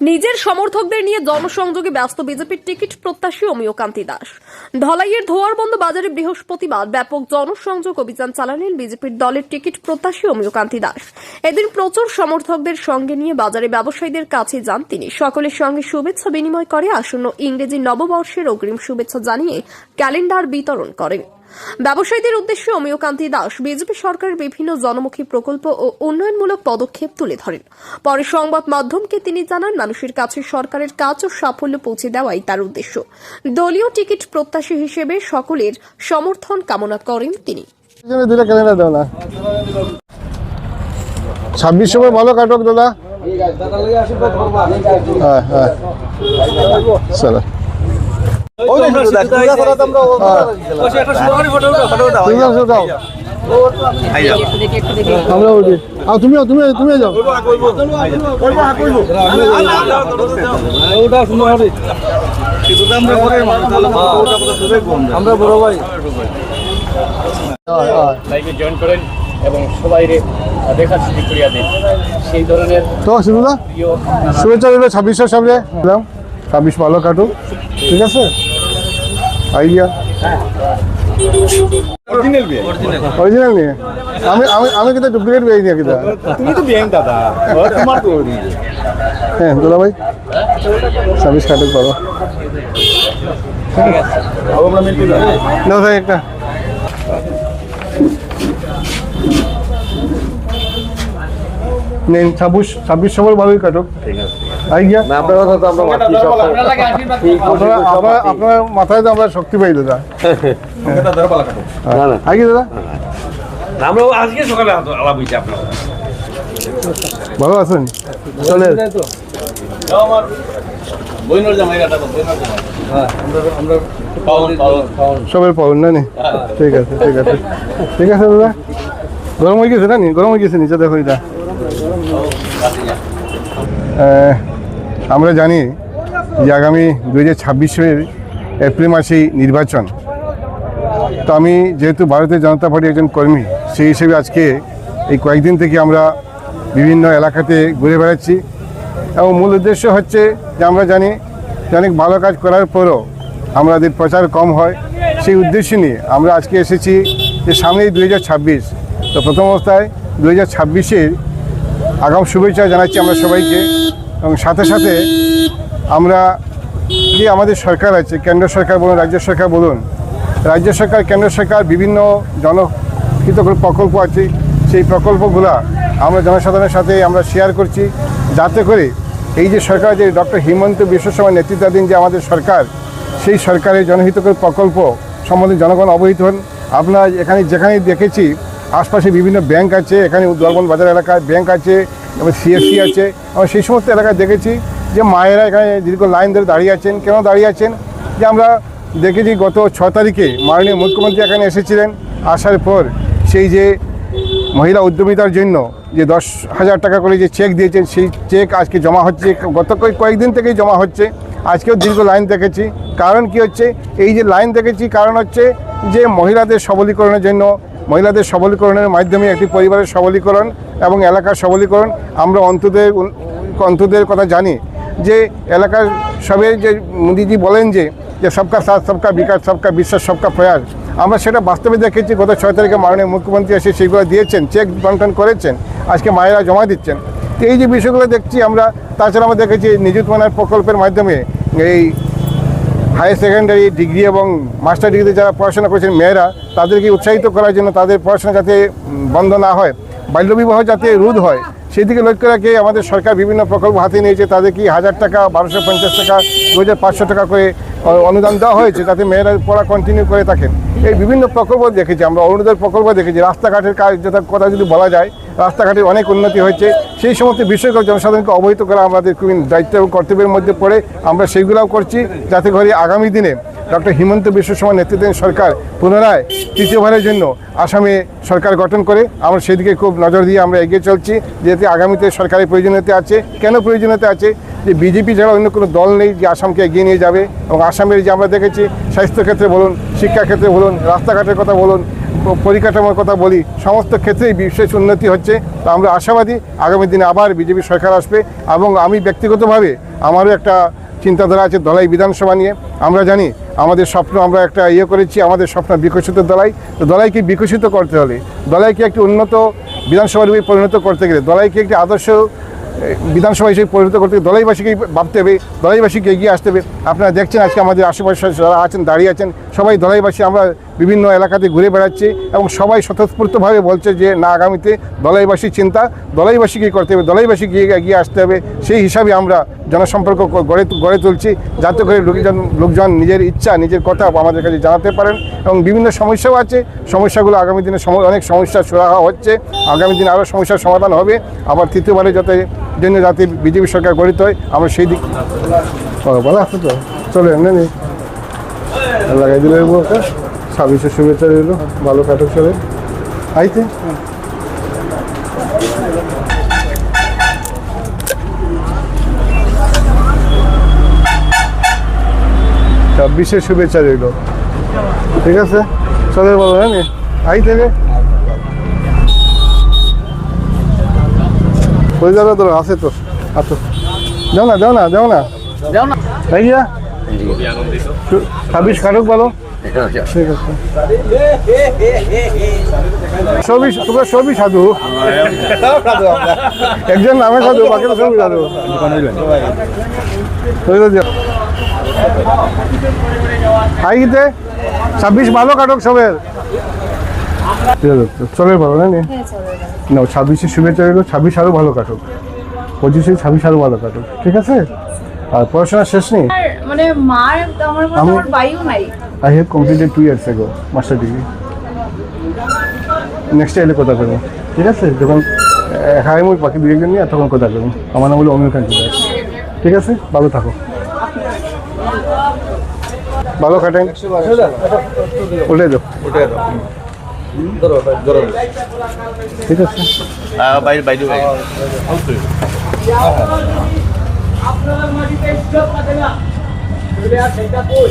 নিজের সমর্থকদের নিয়ে জনসংযোগে ব্যস্ত বিজেপির টিকিট প্রত্যাশী অমিয় কান্তি দাস। ধলাইয়ের ধোয়ারবন্দ বাজারে বৃহস্পতিবার ব্যাপক জনসংযোগ অভিযান চালালেন বিজেপির দলের টিকিট প্রত্যাশী অমিয় কান্তি দাস। এদিন প্রচুর সমর্থকদের সঙ্গে নিয়ে বাজারে ব্যবসায়ীদের কাছে যান তিনি। সকলের সঙ্গে শুভেচ্ছা বিনিময় করে আসন্ন ইংরেজি নববর্ষের অগ্রিম শুভেচ্ছা জানিয়ে ক্যালেন্ডার বিতরণ করেন। ব্যবসায়ীদের উদ্দেশ্যে অমিয়কান্তি দাস বিজেপি সরকারের বিভিন্ন জনমুখী প্রকল্প ও উন্নয়নমূলক পদক্ষেপ তুলে ধরেন। পরে সংবাদ মাধ্যমকে তিনি জানান, মানুষের কাছে সরকারের কাজ ও সাফল্য পৌঁছে দেওয়াই তার উদ্দেশ্য। দলীয় টিকিট প্রত্যাশী হিসেবে সকলের সমর্থন কামনা করেন তিনি। ছাব্বিশ চলো ঠিক আছে দাও আমরা উঠি আর তুমিও তুমি তুমি যাও। আমরা বড় ভাই। হ্যাঁ, হ্যাঁ। লাইভে জয়েন করেন এবং সবাই দেখার সুযোগ করিয়া দিন। সেই ধরনের তো সিন্ধুদা শুভেচ্ছা দিলে ছাব্বিশের সামনে। ছাব্বিশ ভালো কাটুক। ঠিক আছে? আইডিয়া? অরিজিনাল নিয়ে আমি আমি আমি কিন্তু ডুপ্লিকেট বেরিয়ে নিয়ে কিন্তু তুমি তো দাদা। তোমার তো হ্যাঁ দুলা ভাই। ছাব্বিশ কাটুক পাবো আমরা মিলতে না ভাই একটা। নেন ছাব্বিশ ছাব্বিশ সময় ভালোই কাটুক। আই গিয়া আপনার কথা তো আমরা মাতি সব আপনারা আপনারা মাথায় তো আমরা শক্তি পাই দাদা। আই গিয়ে দাদা। আমরা আজকে সকালে আলাপ হয়েছে আপনার। ভালো আছেন? চলে আমার বইনর জামাই কাটা বইনর জামাই। হ্যাঁ আমরা আমরা পাউন না নি? ঠিক আছে ঠিক আছে। ঠিক আছে দাদা। গরম হয়ে গেছে না নি? গরম হয়ে গেছে নিচে দেখো এটা আমরা জানি যে আগামী দু হাজার ছাব্বিশের এপ্রিল মাসেই নির্বাচন। তো আমি যেহেতু ভারতীয় জনতা পার্টির একজন কর্মী, সেই হিসেবে আজকে এই কয়েকদিন থেকে আমরা বিভিন্ন এলাকাতে ঘুরে বেড়াচ্ছি এবং মূল উদ্দেশ্য হচ্ছে যে আমরা জানি যে অনেক ভালো কাজ করার পরও আমাদের প্রচার কম হয়। সেই উদ্দেশ্য নিয়ে আমরা আজকে এসেছি যে সামনেই দু হাজার ছাব্বিশ। তো প্রথম অবস্থায় দু হাজার ছাব্বিশের আগাম শুভেচ্ছা জানাচ্ছি আমরা সবাইকে। এবং সাথে সাথে আমরা যে আমাদের সরকার আছে, কেন্দ্র সরকার বলুন, রাজ্য সরকার বলুন, রাজ্য সরকার, কেন্দ্র সরকার বিভিন্ন জনহিত প্রকল্প আছে। সেই প্রকল্পগুলা আমরা জনসাধারণের সাথে আমরা শেয়ার করছি। যাতে করে এই যে সরকার যে ডক্টর হিমন্ত বিশ্ব শর্মার নেতৃত্বাধীন যে আমাদের সরকার, সেই সরকারের জনহিতকর প্রকল্প সম্বন্ধে জনগণ অবহিত হন। আপনারা এখানে যেখানে দেখেছি, আশপাশে বিভিন্ন ব্যাংক আছে, এখানে দরবন বাজার এলাকায় ব্যাংক আছে এবং সিএসসি আছে আমরা সেই সমস্ত এলাকায় দেখেছি যে মায়েরা এখানে দীর্ঘ লাইন ধরে দাঁড়িয়ে আছেন। কেন দাঁড়িয়ে আছেন? যে আমরা দেখেছি গত ছ তারিখে মাননীয় মুখ্যমন্ত্রী এখানে এসেছিলেন আসার পর সেই যে মহিলা উদ্যমিতার জন্য যে দশ হাজার টাকা করে যে চেক দিয়েছেন সেই চেক আজকে জমা হচ্ছে। গত কয়েক- কয়েকদিন থেকেই জমা হচ্ছে। আজকেও দীর্ঘ লাইন দেখেছি। কারণ কি হচ্ছে? এই যে লাইন দেখেছি কারণ হচ্ছে যে মহিলাদের সবলীকরণের জন্য মহিলাদের সবলীকরণের মাধ্যমে একটি পরিবারের সবলীকরণ এবং এলাকার সবলীকরণ। আমরা অন্তদের অন্তদের কথা জানি যে এলাকার সবের যে মোদিজি বলেন যে যে সবকা সাথ, সবকা বিকাশ, সবকা বিশ্বাস, সবকা প্রয়াস। আমরা সেটা বাস্তবে দেখেছি, গত ছয় তারিখে মাননীয় মুখ্যমন্ত্রী এসে সেইগুলো দিয়েছেন চেক বন্টন করেছেন, আজকে মায়েরা জমা দিচ্ছেন। তো এই যে বিষয়গুলো দেখছি আমরা, তাছাড়া আমরা দেখেছি নিযুত মানের প্রকল্পের মাধ্যমে এই হায়ার সেকেন্ডারি ডিগ্রি এবং মাস্টার ডিগ্রিতে যারা পড়াশোনা করেছেন মেয়েরা, তাদেরকে উৎসাহিত করার জন্য তাদের পড়াশোনা যাতে বন্ধ না হয়, বাল্যবিবাহ যাতে রোধ হয় সেদিকে লক্ষ্য রেখে আমাদের সরকার বিভিন্ন প্রকল্প হাতে নিয়েছে তাদেরকে হাজার টাকা, বারোশো পঞ্চাশ টাকা দু হাজার পাঁচশো টাকা করে অনুদান দেওয়া হয়েছে যাতে মেয়েরা পড়া কন্টিনিউ করে থাকেন। এই বিভিন্ন প্রকল্প দেখেছি আমরা, অরুণোদয় প্রকল্প দেখেছি, রাস্তাঘাটের কাজ যেটা কথা যদি বলা যায় রাস্তাঘাটের অনেক উন্নতি হয়েছে। সেই সমস্ত বিষয়গুলো জনসাধারণকে অবহিত করা আমাদের খুবই দায়িত্ব এবং কর্তব্যের মধ্যে পড়ে, আমরা সেইগুলোও করছি যাতে করে আগামী দিনে ডক্টর হিমন্ত বিশ্ব শর্মার নেতৃত্বাধীন সরকার পুনরায় তৃতীয়বারের জন্য আসামে সরকার গঠন করে, আমরা সেদিকে খুব নজর দিয়ে আমরা এগিয়ে চলছি, যেহেতু আগামীতে সরকারের প্রয়োজনীয়তা আছে। কেন প্রয়োজনীয়তা আছে? যে বিজেপি ছাড়া অন্য কোনো দল নেই যে আসামকে এগিয়ে নিয়ে যাবে। এবং আসামের যে আমরা দেখেছি স্বাস্থ্যক্ষেত্রে বলুন শিক্ষাক্ষেত্রে বলুন, রাস্তাঘাটের কথা বলুন পরিকাঠামোর কথা বলি, সমস্ত ক্ষেত্রেই বিশেষ উন্নতি হচ্ছে। তো আমরা আশাবাদী আগামী দিনে আবার বিজেপি সরকার আসবে এবং আমি ব্যক্তিগতভাবে আমারও একটা চিন্তাধারা আছে দলাই বিধানসভা নিয়ে। আমরা জানি আমাদের স্বপ্ন আমরা একটা ইয়ে করেছি, আমাদের স্বপ্ন বিকশিত দলাই। তো দলাইকে বিকশিত করতে হলে, দলাইকে একটি উন্নত বিধানসভা রূপে পরিণত করতে গেলে, দলাইকে একটি আদর্শ বিধানসভা হিসেবে পরিণত করতে গেলে দলাইবাসীকেই ভাবতে হবে, দলাইবাসীকে এগিয়ে আসতে হবে। আপনারা দেখছেন আজকে আমাদের আশেপাশে যারা আছেন, দাঁড়িয়ে আছেন, সবাই দলাইবাসী, আমরা বিভিন্ন এলাকাতে ঘুরে বেড়াচ্ছে এবং সবাই স্বতঃস্ফূর্তভাবে বলছে যে, না, আগামীতে দলাইবাসী চিন্তা দলাইবাসীকেই করতে হবে দলাইবাসীকে এগিয়ে আসতে হবে। সেই হিসাবে আমরা জনসম্পর্ক গড়ে গড়ে তুলছি। যাতে করে লোকজন লোকজন নিজের ইচ্ছা, নিজের কথা আমাদের কাছে জানাতে পারেন এবং বিভিন্ন সমস্যাও আছে। সমস্যাগুলো আগামী দিনে অনেক সমস্যার সুরাহা হচ্ছে। আগামী দিনে আরও সমস্যার সমাধান হবে। আবার তৃতীয়বারে যাতে জন্য যাতে বিজেপি সরকার গঠিত হয়, আমরা সেই দিক বলা আছে তো। চলে এমনি লাগাই দিলে ছাব্বিশের শুভেচ্ছা রইল ভালো কাটক চলে আইতে। ছাব্বিশের শুভেচ্ছা রইল। ঠিক আছে? চলে বলো হ্যাঁ নি? আই থেকে হয়ে যাবে তো আছে তো। আতো যাও না যাও না যাও না। যাও না। তাই ছাব্বিশ কাটক বলো। আছে সবই তোমরা সবই সাধু। একজন নামে সাধু বাকিরা সবই সাধু। হয়ে যাবে। আইতে ছাব্বিশ ভালো কাটক সবের। চলে ভালো না নি? না ছাব্বিশে শুভেচ্ছা রইল ছাব্বিশ আরও ভালো কাটক পঁচিশে ছাব্বিশ আরও ভালো কাটক ঠিক আছে? আর পড়াশোনা শেষ নেই? মানে মার আমার বায়ু নাই। I have completed two years ago, master degree. Next এলে কথা করব? ঠিক আছে যখন হাই মুই বাকি দুই একজন নিয়ে তখন কথা করব? আমার নাম হলো কান্তি দাস ঠিক আছে ভালো থাকো। ভালো কাটেন। উঠে দাও। ঠিক আছে। থাকে না। সেটা কই?